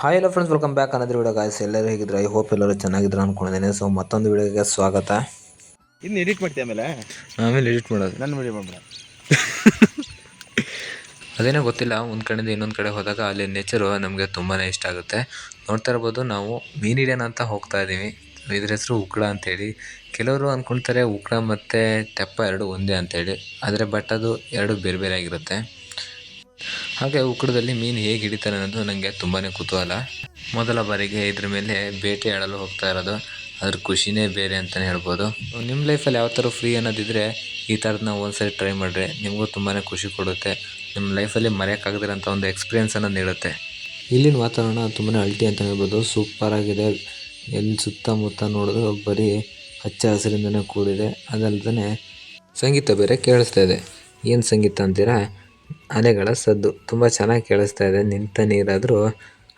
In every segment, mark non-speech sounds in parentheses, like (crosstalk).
Hi ಎಲ್ಲ friends welcome back ಅನ್ನೋದ್ರ video guys ಎಲ್ಲರೂ ಹೇಗಿದ್ರು ಐ ಹೋಪ್ ಎಲ್ಲರೂ ಚೆನ್ನಾಗಿದ್ರು ಅನ್ಕೊಂಡಿದ್ದೇನೆ. ಸೊ ಮತ್ತೊಂದು ವಿಡಿಯೋಗೆ ಸ್ವಾಗತ. ಇನ್ನು ಎಡಿಟ್ ಮಾಡ್ತೀಯ ಆಮೇಲೆ? ಆಮೇಲೆ ಎಡಿಟ್ ಮಾಡೋದು. ನನ್ನ ವಿಡಿಯೋ ಮಾಡ್ಬೇಡ. (laughs) ಅದೇನೋ ಗೊತ್ತಿಲ್ಲ ಒಂದು ಕಡೆಯಿಂದ ಇನ್ನೊಂದು ಕಡೆ ಹೋದಾಗ ಅಲ್ಲಿ ನೇಚರು ನಮಗೆ ತುಂಬಾ ಇಷ್ಟ ಆಗುತ್ತೆ. ನೋಡ್ತಾ ಇರ್ಬೋದು ನಾವು ಮೀನ್ ಹಿಡಿಯೋಣ ಅಂತ ಹೋಗ್ತಾ ಇದ್ದೀವಿ ಇದ್ರ ಹೆಸರು ಉಕ್ಕಡ ಅಂತೇಳಿ. ಕೆಲವರು ಅಂದ್ಕೊಳ್ತಾರೆ ಉಕ್ಕಡ ಮತ್ತು ತೆಪ್ಪ ಎರಡು ಒಂದೇ ಅಂತೇಳಿ. ಆದರೆ ಬಟ್ ಅದು ಎರಡು ಬೇರೆ ಬೇರೆ ಆಗಿರುತ್ತೆ. ಹಾಗೆ ಉಕ್ಕಡದಲ್ಲಿ ಮೀನು ಹೇಗೆ ಹಿಡಿತಾರೆ ಅನ್ನೋದು ನನಗೆ ತುಂಬಾ ಕುತೂಹಲ. ಮೊದಲ ಬಾರಿಗೆ ಇದ್ರ ಮೇಲೆ ಬೇಟೆ ಆಡಲು ಹೋಗ್ತಾ ಇರೋದು. ಅದ್ರ ಖುಷಿನೇ ಬೇರೆ ಅಂತಲೇ ಹೇಳ್ಬೋದು. ನಿಮ್ಮ ಲೈಫಲ್ಲಿ ಯಾವ ಥರ ಫ್ರೀ ಅನ್ನೋದಿದ್ರೆ ಈ ಥರದನ್ನ ಒಂದ್ಸರಿ ಟ್ರೈ ಮಾಡಿರಿ. ನಿಮಗೂ ತುಂಬಾ ಖುಷಿ ಕೊಡುತ್ತೆ. ನಿಮ್ಮ ಲೈಫಲ್ಲಿ ಮರೆಯೋಕ್ಕಾಗದಿರೋಂಥ ಒಂದು ಎಕ್ಸ್ಪೀರಿಯೆನ್ಸ್ ಅನ್ನೋದು ನೀಡುತ್ತೆ. ಇಲ್ಲಿನ ವಾತಾವರಣ ತುಂಬಾ ಅಳ್ತಿ ಅಂತ ಹೇಳ್ಬೋದು. ಸೂಪರ್ ಆಗಿದೆ. ಎಲ್ಲಿ ಸುತ್ತಮುತ್ತ ನೋಡಿದ್ರು ಬರೀ ಹಚ್ಚ ಹಸಿರಿಂದನೇ ಕೂಡಿದೆ. ಅದಲ್ಲದೆ ಸಂಗೀತ ಬೇರೆ ಕೇಳಿಸ್ತಾ ಇದೆ. ಏನು ಸಂಗೀತ ಅಂತೀರಾ? ಅಲೆಗಳ ಸದ್ದು. ತುಂಬ ಚೆನ್ನಾಗಿ ಕೇಳಿಸ್ತಾ ಇದೆ. ನಿಂತ ನೀರಾದರೂ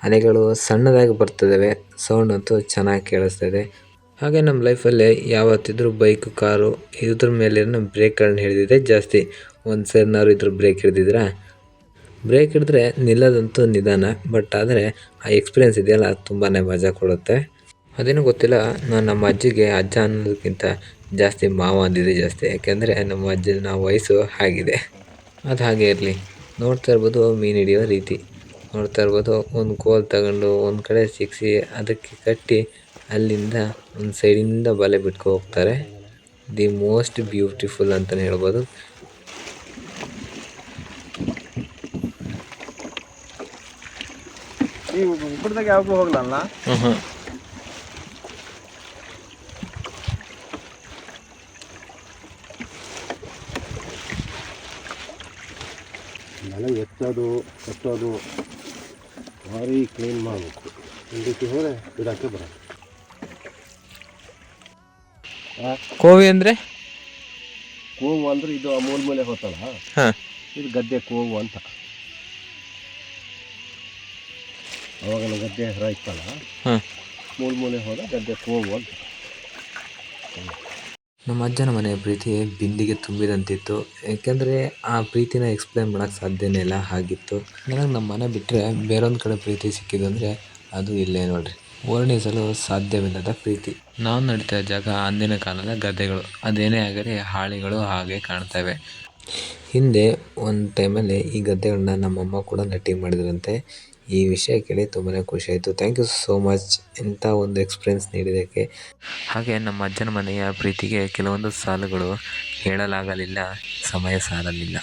ಅಲೆಗಳು ಸಣ್ಣದಾಗಿ ಬರ್ತಿದ್ದಾವೆ ಸೌಂಡ್ ಅಂತೂ ಚೆನ್ನಾಗಿ ಕೇಳಿಸ್ತಾ ಇದೆ. ಹಾಗೆ ನಮ್ಮ ಲೈಫಲ್ಲಿ ಯಾವತ್ತಿದ್ರೂ ಬೈಕು ಕಾರು ಇದ್ರ ಮೇಲೆ ಬ್ರೇಕ್ಗಳನ್ನ ಹಿಡಿದಿದೆ ಜಾಸ್ತಿ. ಒಂದು ಸೇರಿನವ್ರು ಇದ್ರ ಬ್ರೇಕ್ ಹಿಡಿದಿದ್ರಾ? ಬ್ರೇಕ್ ಹಿಡಿದ್ರೆ ನಿಲ್ಲೋದಂತೂ ನಿಧಾನ ಬಟ್ ಆದರೆ ಆ ಎಕ್ಸ್ಪೀರಿಯೆನ್ಸ್ ಇದೆಯಲ್ಲ ತುಂಬಾ ಮಜಾ ಕೊಡುತ್ತೆ. ಅದೇನೂ ಗೊತ್ತಿಲ್ಲ, ನಾನು ನಮ್ಮ ಅಜ್ಜಿಗೆ, ಅಜ್ಜ ಅನ್ನೋದಕ್ಕಿಂತ ಜಾಸ್ತಿ ಮಾವ ಅಂದಿದೆ ಜಾಸ್ತಿ. ಯಾಕೆಂದರೆ ನಮ್ಮ ಅಜ್ಜನ ವಯಸ್ಸು ಆಗಿದೆ ಅದು ಹಾಗೆ ಇರಲಿ. ನೋಡ್ತಾ ಇರ್ಬೋದು ಮೀನು ಹಿಡಿಯೋ ರೀತಿ. ನೋಡ್ತಾ ಇರ್ಬೋದು ಒಂದು ಕೋಲ್ ತಗೊಂಡು ಒಂದು ಕಡೆ ಸಿಕ್ಸಿ ಅದಕ್ಕೆ ಕಟ್ಟಿ ಅಲ್ಲಿಂದ ಒಂದು ಸೈಡಿಂದ ಬಲೆ ಬಿಟ್ಕೊ ಹೋಗ್ತಾರೆ. ದಿ ಮೋಸ್ಟ್ ಬ್ಯೂಟಿಫುಲ್ ಅಂತಲೇ ಹೇಳ್ಬೋದು. ಈ ಮನೆ ಎತ್ತೋದು ಕಟ್ಟೋದು ಭಾರಿ ಕ್ಲೀನ್ ಮಾಡಬೇಕು. ಹಿಂದಕ್ಕೆ ಹೋದರೆ ಬಿಡೋಕ್ಕೆ ಬರೋದು ಕೋವಿ ಅಂದರೆ? ಕೋವು ಅಂದರೆ ಇದು ಅಮೂಲ್ ಮೂಲ ಮೇಲೆ ಹೋತಲ್ಲ ಇದು ಗದ್ದೆ ಕೋವು ಅಂತ. ಅವಾಗ ಗದ್ದೆ ಹೆಸರ ಇತ್ತಲ್ಲ? ಮೂಲ ಮೂಲೆ ಹೋದ ಗದ್ದೆ ಕೋವು ಅಂತ. ನಮ್ಮ ಅಜ್ಜನ ಮನೆಯ ಪ್ರೀತಿ ಬಿಂದಿಗೆ ತುಂಬಿದಂತಿತ್ತು. ಏಕೆಂದರೆ ಆ ಪ್ರೀತಿನ ಎಕ್ಸ್ಪ್ಲೇನ್ ಮಾಡೋಕ್ಕೆ ಸಾಧ್ಯನೇ ಇಲ್ಲ, ಹಾಗಿತ್ತು. ನನಗೆ ನಮ್ಮ ಮನೆ ಬಿಟ್ಟರೆ ಬೇರೊಂದು ಕಡೆ ಪ್ರೀತಿ ಸಿಕ್ಕಿದ್ದು ಅಂದರೆ ಅದು ಇಲ್ಲೇ ನೋಡ್ರಿ. ವರ್ಣಿಸಲು ಸಾಧ್ಯವಿಲ್ಲದ ಪ್ರೀತಿ. ನಾವು ನಡೀತಾ ಜಾಗ ಅಂದಿನ ಕಾಲದ ಗದ್ದೆಗಳು, ಅದೇನೇ ಆಗಲಿ ಹಾಳಿಗಳು ಹಾಗೆ ಕಾಣ್ತವೆ. ಹಿಂದೆ ಒಂದು ಟೈಮಲ್ಲಿ ಈ ಗದ್ದೆಗಳನ್ನ ನಮ್ಮಮ್ಮ ಕೂಡ ನಟಿಂಗ್ ಮಾಡಿದ್ರಂತೆ. ಈ ವಿಷಯ ಕೇಳಿ ತುಂಬಾ ಖುಷಿ ಆಯಿತು ಥ್ಯಾಂಕ್ ಯು ಸೋ ಮಚ್ ಇಂಥ ಒಂದು ಎಕ್ಸ್ಪೀರಿಯೆನ್ಸ್ ನೀಡಿದ್ದಕ್ಕೆ. ಹಾಗೆ ನಮ್ಮ ಅಜ್ಜನ ಮನೆಯ ಪ್ರೀತಿಗೆ ಕೆಲವೊಂದು ಸಾಲುಗಳು ಹೇಳಲಾಗಲಿಲ್ಲ, ಸಮಯ ಸಾಲಲಿಲ್ಲ.